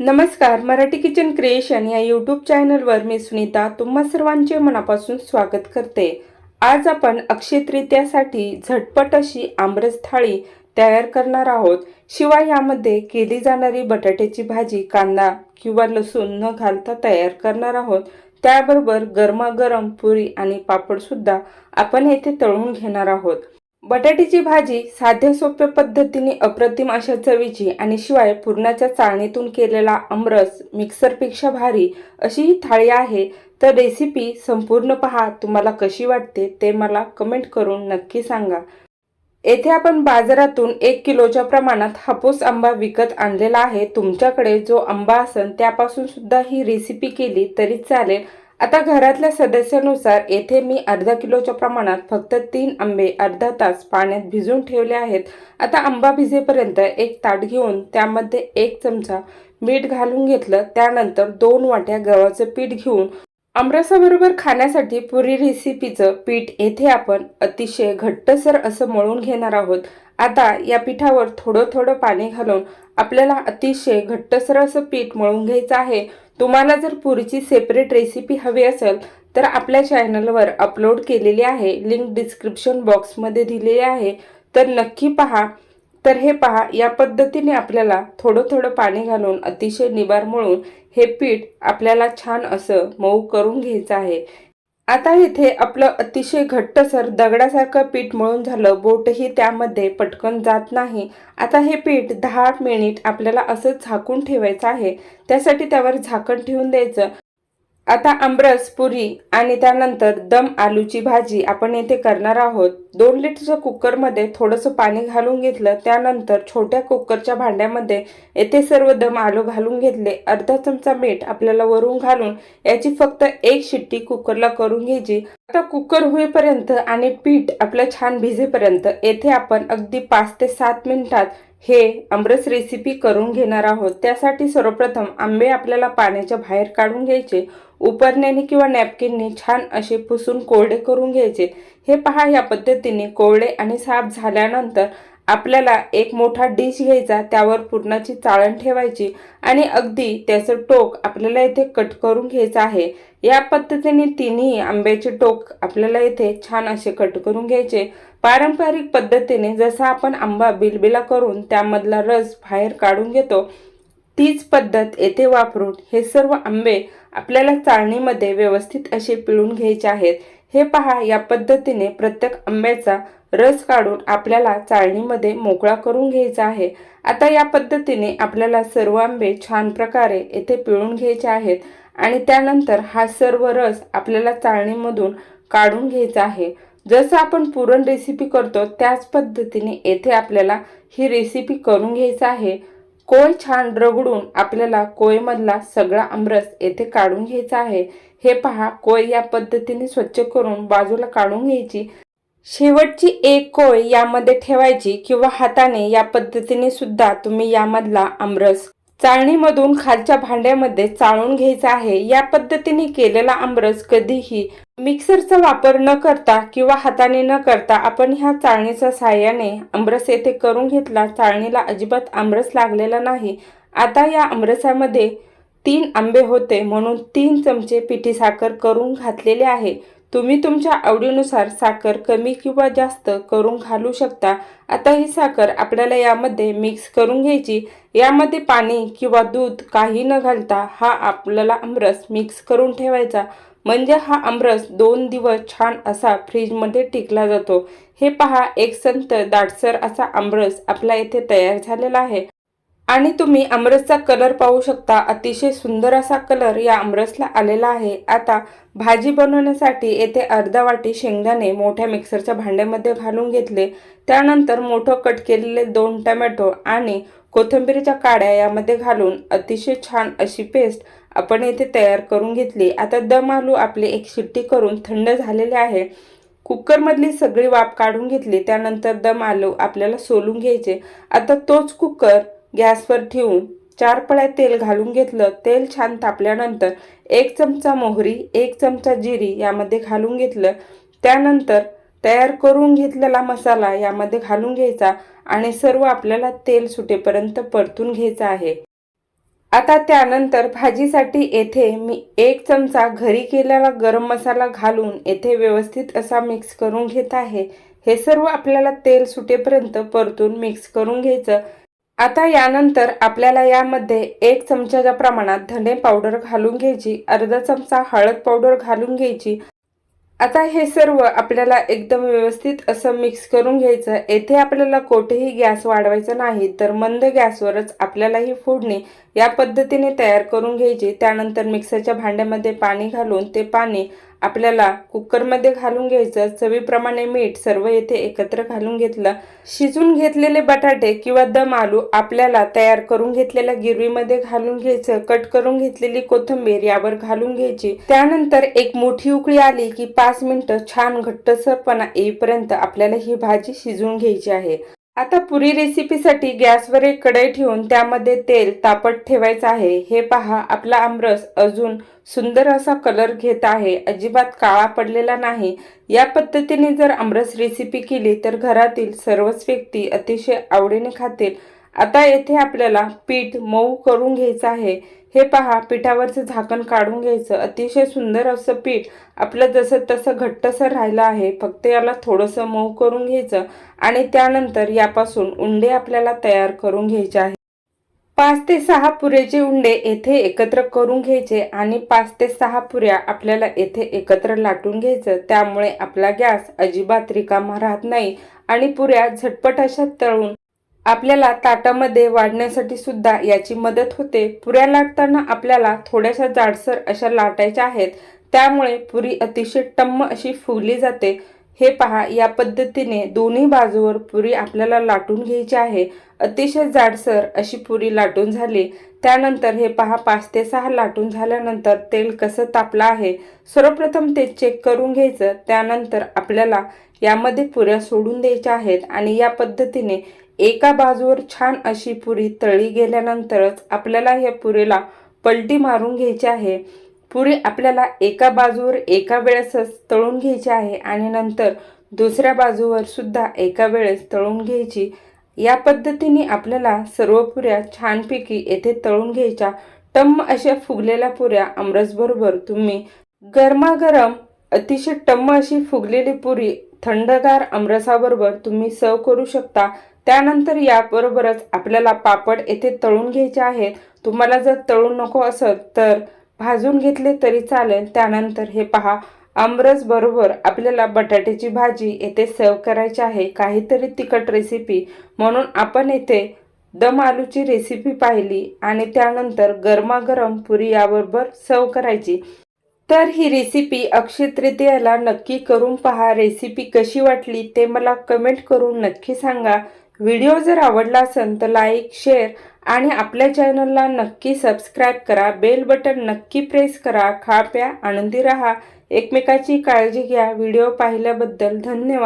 नमस्कार Marathi kitchen creation या YouTube चॅनलवर मी सुनीता तुम्हा सर्वांचे मनापासून स्वागत करते. आज आपण अक्षय तृतीयासाठी झटपट अशी आमरस थाळी तयार करणार आहोत. शिवाय यामध्ये केली जाणारी बटाट्याची भाजी कांदा किंवा लसूण न घालता तयार करणार आहोत. त्याबरोबर गरमागरम पुरी आणि पापडसुद्धा आपण येथे तळून घेणार आहोत. बटाट्याची भाजी साध्या सोप्या पद्धतीने अप्रतिम अशा चवीची आणि शिवाय पुरणाच्या चाळणीतून केलेला अमरस मिक्सरपेक्षा भारी अशी ही थाळी आहे तर रेसिपी संपूर्ण पहा तुम्हाला कशी वाटते ते मला कमेंट करून नक्की सांगा. येथे आपण बाजारातून एक किलोच्या प्रमाणात हापूस आंबा विकत आणलेला आहे. तुमच्याकडे जो आंबा असेल त्यापासून सुद्धा ही रेसिपी केली तरी चालेल. आता घरातल्या सदस्यानुसार येथे मी अर्धा किलोच्या प्रमाणात फक्त तीन आंबे अर्धा तास पाण्यात भिजून ठेवले आहेत. आता आंबा भिजेपर्यंत एक ताट घेऊन त्यामध्ये एक चमचा मीठ घालून घेतलं. त्यानंतर दोन वाट्या गव्हाचं पीठ घेऊन अमरसाबरोबर खाण्यासाठी पुरी रेसिपीचं पीठ येथे आपण अतिशय घट्टसर असं मळून घेणार आहोत. आता या पिठावर थोडं थोडं पाणी घालून आपल्याला अतिशय घट्टसर असं पीठ मळून घ्यायचं आहे. तुम्हाला जर पुरीची सेपरेट रेसिपी हवी असेल तर आपल्या चॅनलवर अपलोड केलेली आहे. लिंक डिस्क्रिप्शन बॉक्समध्ये दिलेली आहे. तर नक्की पहा. तर हे पहा या पद्धतीने आपल्याला थोडं थोडं पाणी घालून अतिशय निबार मळून हे पीठ आपल्याला छान असं मऊ करून घ्यायचं आहे. आता इथे आपलं अतिशय घट्टसर दगडासारखं पीठ मळून झालं. बोटही त्यामध्ये पटकन जात नाही. आता हे पीठ दहा मिनिट आपल्याला असं झाकून ठेवायचं आहे. त्यासाठी त्यावर झाकण ठेवून द्यायचं. आता आमरस पुरी आणि त्यानंतर दम आलूची भाजी आपण येथे करणार आहोत. दोन लिटरच्या कुकरमध्ये थोडंसं पाणी घालून घेतलं त्यानंतर छोट्या कुकरच्या भांड्यामध्ये येथे सर्व दम आलू घालून घेतले. अर्धा चमचा मीठ आपल्याला वरून घालून याची फक्त एक शिट्टी कुकरला करून घ्यायची. आता कुकर होईपर्यंत आणि पीठ आपलं छान भिजेपर्यंत येथे आपण अगदी पाच ते सात मिनिटात हे आमरस रेसिपी करून घेणार आहोत. त्यासाठी सर्वप्रथम आंबे आपल्याला पाण्याच्या बाहेर काढून घ्यायचे. उपरण्याने किंवा नॅपकिनने छान असे पुसून कोरडे करून घ्यायचे. हे पहा या पद्धतीने कोरडे आणि साफ झाल्यानंतर आपल्याला एक मोठा डिश घ्यायचा त्यावर पुरणाची चाळण ठेवायची आणि अगदी त्याचं टोक आपल्याला इथे कट करून घ्यायचं आहे. या पद्धतीने तिन्ही आंब्याचे टोक आपल्याला इथे छान असे कट करून घ्यायचे. पारंपरिक पद्धतीने जसा आपण आंबा बिलबिला करून त्यामधला रस बाहेर काढून घेतो तीच पद्धत येथे वापरून हे सर्व आंबे आपल्याला चाळणीमध्ये व्यवस्थित असे पिळून घ्यायचे आहेत. हे पहा या पद्धतीने प्रत्येक आंब्याचा रस काढून आपल्याला चाळणीमध्ये मोकळा करून घ्यायचा आहे. आता या पद्धतीने आपल्याला सर्व आंबे छान प्रकारे येथे पिळून घ्यायचे आहेत आणि त्यानंतर हा सर्व रस आपल्याला चाळणीमधून काढून घ्यायचा आहे. जसं आपण पुरण रेसिपी करतो त्याच पद्धतीने येथे आपल्याला ही रेसिपी करून घ्यायचं आहे. कोय छान रगडून आपल्याला कोयमधला सगळा आमरस येथे काढून घ्यायचा आहे. हे पहा कोय या पद्धतीने स्वच्छ करून बाजूला काढून घ्यायची. शेवटची एक कोय यामध्ये ठेवायची किंवा हाताने या पद्धतीने सुद्धा तुम्ही यामधला आमरस चाळणीमधून खालच्या भांड्यामध्ये चाळून घ्यायचा आहे. या पद्धतीने केलेला आमरस कधीही मिक्सरचा वापर न करता किंवा हाताने न करता आपण ह्या चाळणीच्या साह्याने आमरस येथे करून घेतला. चाळणीला अजिबात आमरस लागलेला नाही. आता या आमरसामध्ये तीन आंबे होते म्हणून तीन चमचे पिठी साखर करून घातलेले आहे. तुम्ही तुमच्या आवडीनुसार साखर कमी किंवा जास्त करून घालू शकता. आता ही साखर आपल्याला यामध्ये मिक्स करून घ्यायची. यामध्ये पाणी किंवा दूध काही न घालता हा आपल्याला आमरस मिक्स करून ठेवायचा. म्हणजे हा आमरस दोन दिवस छान असा फ्रीजमध्ये टिकला जातो. हे पहा एक संत दाटसर असा आमरस आपला येथे तयार झालेला आहे. आणि तुम्ही आमरसचा कलर पाहू शकता. अतिशय सुंदर असा कलर या आमरसला आलेला आहे. आता भाजी बनवण्यासाठी येथे अर्धा वाटी शेंगदाणे मोठ्या मिक्सरच्या भांड्यामध्ये घालून घेतले. त्यानंतर मोठं कट केलेले दोन टमॅटो आणि कोथिंबीरीच्या काड्या यामध्ये घालून अतिशय छान अशी पेस्ट आपण येथे तयार करून घेतली. आता दम आलू आपले एक शिट्टी करून थंड झालेले आहे. कुकरमधली सगळी वाफ काढून घेतली. त्यानंतर दम आलू आपल्याला सोलून घ्यायचे. आता तोच कुकर गॅसवर ठेवून चार पळ्या तेल घालून घेतलं. तेल छान तापल्यानंतर एक चमचा मोहरी एक चमचा जिरी यामध्ये घालून घेतलं. त्यानंतर तयार करून घेतलेला मसाला यामध्ये घालून घ्यायचा आणि सर्व आपल्याला तेल सुटेपर्यंत परतून घ्यायचं आहे. आता त्यानंतर भाजीसाठी येथे मी एक चमचा घरी केलेला गरम मसाला घालून येथे व्यवस्थित असा मिक्स करून घेत आहे. हे सर्व आपल्याला तेल सुटेपर्यंत परतून मिक्स करून घ्यायचं. आता यानंतर आपल्याला यामध्ये एक चमच्याच्या प्रमाणात धने पावडर घालून घ्यायची अर्धा चमचा हळद पावडर घालून घ्यायची. आता हे सर्व आपल्याला एकदम व्यवस्थित असं मिक्स करून घ्यायचं. येथे आपल्याला कोठेही गॅस वाढवायचा नाही तर मंद गॅसवरच आपल्याला ही फोडणी या पद्धतीने तयार करून घ्यायची. त्यानंतर मिक्सरच्या भांड्यामध्ये पाणी घालून ते पाणी आपल्याला कुकरमध्ये घालून घ्यायचं चवीप्रमाणे मीठ सर्व येथे एकत्र घालून घेतलं. शिजून घेतलेले बटाटे किंवा दम आलू आपल्याला तयार करून घेतलेल्या गिरवीमध्ये घालून घ्यायचं. कट करून घेतलेली कोथिंबीर यावर घालून घ्यायची. त्यानंतर एक मोठी उकळी आली की पाच मिनिटं छान घट्टसरपणा येईपर्यंत आपल्याला ही भाजी शिजवून घ्यायची आहे. आता पुरी रेसिपीसाठी गॅसवर एक कढई ठेवून त्यामध्ये तेल तापत ठेवायचं आहे. हे पहा आपला आमरस अजून सुंदर असा कलर घेत आहे. अजिबात काळा पडलेला नाही. या पद्धतीने जर आमरस रेसिपी केली तर घरातील सर्वच व्यक्ती अतिशय आवडीने खातील. आता येथे आपल्याला पीठ मऊ करून घ्यायचं आहे. हे पहा पिठावरचं झाकण काढून घ्यायचं. अतिशय सुंदर असं पीठ आपलं जसं तसं घट्टसर राहिलं आहे. फक्त याला थोडंसं मऊ करून घ्यायचं आणि त्यानंतर यापासून उंडे आपल्याला तयार करून घ्यायचे आहे पाच ते सहा पुरेचे उंडे येथे एकत्र करून घ्यायचे आणि पाच ते सहा पुऱ्या आपल्याला येथे एकत्र लाटून घ्यायचं. त्यामुळे आपला गॅस अजिबात रिकामा राहत नाही आणि पुऱ्या झटपट अशा तळून आपल्याला ताटामध्ये वाढण्यासाठी सुद्धा याची मदत होते. पुऱ्या लाटताना आपल्याला थोड्याशा जाडसर अशा लाटायच्या आहेत. त्यामुळे पुरी अतिशय टम्म अशी फुगली जाते. हे पहा या पद्धतीने दोन्ही बाजूवर पुरी आपल्याला लाटून घ्यायची आहे. अतिशय जाडसर अशी पुरी लाटून झाली. त्यानंतर हे पहा पाच ते सहा लाटून झाल्यानंतर तेल कसं तापलं आहे. सर्वप्रथम ते चेक करून घ्यायचं. त्यानंतर आपल्याला यामध्ये पुऱ्या सोडून द्यायच्या आहेत आणि या पद्धतीने एका बाजूवर छान अशी पुरी तळी गेल्यानंतरच आपल्याला ह्या पुरीला पलटी मारून घ्यायची आहे. पुरी आपल्याला एका बाजूवर एका वेळेसच तळून घ्यायची आहे आणि नंतर दुसऱ्या बाजूवर सुद्धा एका वेळेस तळून घ्यायची. या पद्धतीने आपल्याला सर्व पुऱ्या छानपैकी येथे तळून घ्यायच्या. टम्म अशा फुगलेल्या पुऱ्या आमरसबरोबर तुम्ही गरमागरम अतिशय टम्म अशी फुगलेली पुरी थंडगार आमरसाबरोबर तुम्ही सर्व करू शकता. त्यानंतर याबरोबरच आपल्याला पापड येथे तळून घ्यायचे आहेत. तुम्हाला जर तळून नको असत तर भाजून घेतले तरी चालेल. त्यानंतर हे पहा आमरस बरोबर आपल्याला बटाट्याची भाजी येथे सर्व करायची आहे. काहीतरी तिखट रेसिपी म्हणून आपण येथे दम आलूची रेसिपी पाहिली आणि त्यानंतर गरमागरम पुरी याबरोबर सर्व करायची. तर ही रेसिपी अक्षय तृतीयाला नक्की करून पहा. रेसिपी कशी वाटली ते मला कमेंट करून नक्की सांगा. व्हिडिओ जर आवडला असेल तर लाईक शेअर आणि आपल्या चॅनलला नक्की सबस्क्राईब करा. बेल बटन नक्की प्रेस करा. खा प्या आनंदी राहा. एकमेकाची काळजी घ्या. व्हिडिओ पाहिल्याबद्दल धन्यवाद.